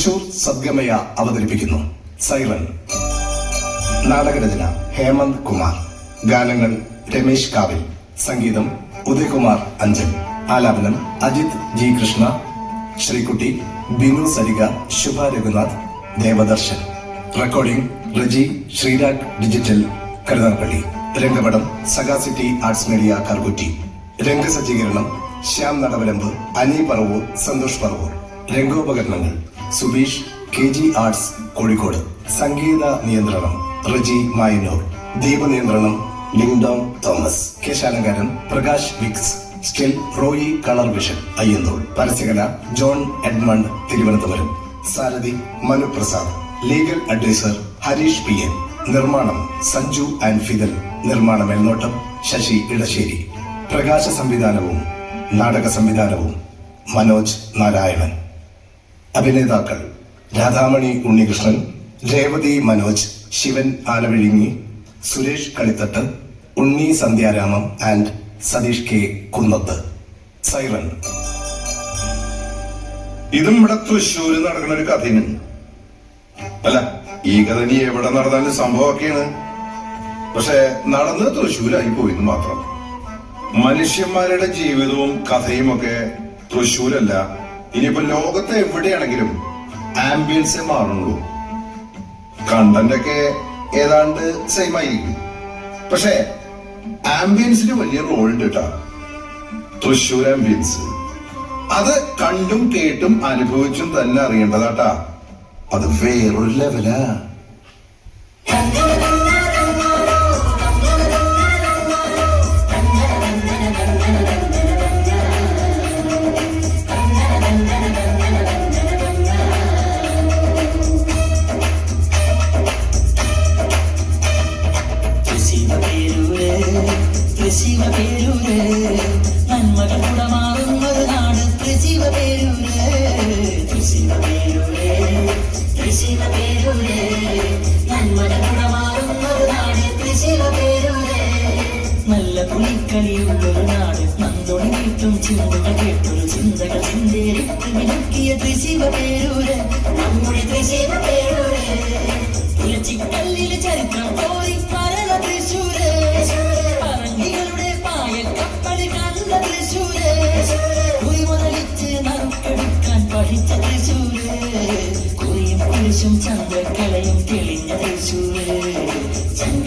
തൃശൂർ സദ്ഗമയ അവതരിപ്പിക്കുന്നു. സൈറൻ. നാടകരചന ഹേമന്ത് കുമാർ. ഗാനങ്ങൾ രമേശ് കാവിൽ. സംഗീതം ഉദയകുമാർ അഞ്ചൻ. ആലാപനം Ajith G Krishna. Sreekutty Binu Sarika Shubha Raghunath Devadarshan. Recording Reji Sreerag digital Karunagappally. രംഗപടം സഗാസിറ്റി arts media Karukutty രംഗസജ്ജീകരണം Shyam Nadavaramba Ani Paravur Santhosh Paravur. രംഗോപകരണങ്ങൾ Subeesh K G arts Kozhikode. സംഗീത നിയന്ത്രണം റജി ദീപ ദീപനിയന്ത്രണം ലിംഗ്ഡോങ് തോമസ്. കെ കേശാലങ്കാരൻ Prakash Vicks. Still Roy colour vision Ayyanthole. പരസ്യകല John Edmund Thiruvananthapuram. സാരഥി Manuprasad legal adviser Harish P N. നിർമ്മാണം Sanju and Fidel. നിർമ്മാണ മേൽനോട്ടം ശശി ഇടശ്ശേരി. പ്രകാശ സംവിധാനവും നാടക സംവിധാനവും മനോജ് നാരായണൻ. അഭിനേതാക്കൾ Radhamani Unnikrishnan Revathi Manoj Shivan Anavizhingi Suresh Kalithattu Unni Sandhyaramam and Satheesh K Kunnath. Siren ഇതും ഇവിടെ തൃശ്ശൂര് നടക്കുന്ന ഒരു കഥയാണ്. അല്ല ഈ കഥ ഇനി എവിടെ നടന്നാലും സംഭവമൊക്കെയാണ്. പക്ഷെ നടന്ന് തൃശ്ശൂരായി പോയിന്ന് മാത്രം. മനുഷ്യന്മാരുടെ ജീവിതവും കഥയും ഒക്കെ തൃശ്ശൂരല്ല ഇനിയിപ്പോ ലോകത്ത് എവിടെയാണെങ്കിലും ആംബിയൻസേ മാറുള്ളൂ കണ്ടന്റ് ഒക്കെ ഏതാണ്ട് സെയിം ആയിരിക്കും. പക്ഷെ ആംബിയൻസിന് വലിയ റോൾ ഉണ്ട് കേട്ടാ തൃശ്ശൂർ ആംബിയൻസ് അത് കണ്ടും കേട്ടും അനുഭവിച്ചും തന്നെ അറിയേണ്ടതാട്ടാ അത് വേറൊരു ലെവലാ തൃശിവ പേരൂര് നന്മകൾ ഒരു നാട്. തൃശിവ പേരൂര് തൃശിവ പേരൂര് തൃശിവ പേരൂര് നന്മകൾ ഒരു നാട്. തൃശിവ പേരൂര് നല്ല പുലിക്കളിയുള്ളൊരു നാട്. നന്ദോണി വീട്ടും ചിന്തകൾ കേട്ടൊരു ചിന്തകൾ ചിന്തേരിട്ട് മിനുക്കിയ തൃശിവ പേരൂര് നമ്മുടെ തൃശിവ പേരൂര്. തുളച്ചിക്കല്ലിൽ ചരിത്രം പോയി കുരിശും ചന്ദ്രക്കലയും തെളിഞ്ഞ തൃശൂര് ചങ്ക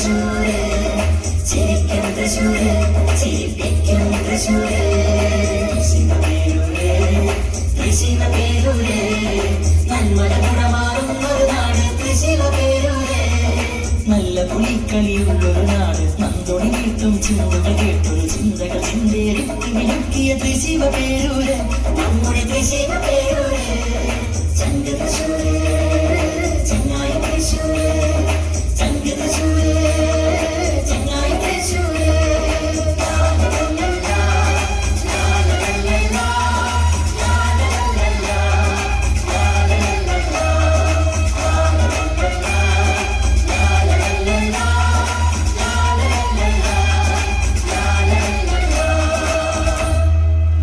നല്ല ചിന്തകൾ കേട്ടൊരു ചിന്തകൾ തൃശിവ പേരൂര് നമ്മുടെ തൃശൂര്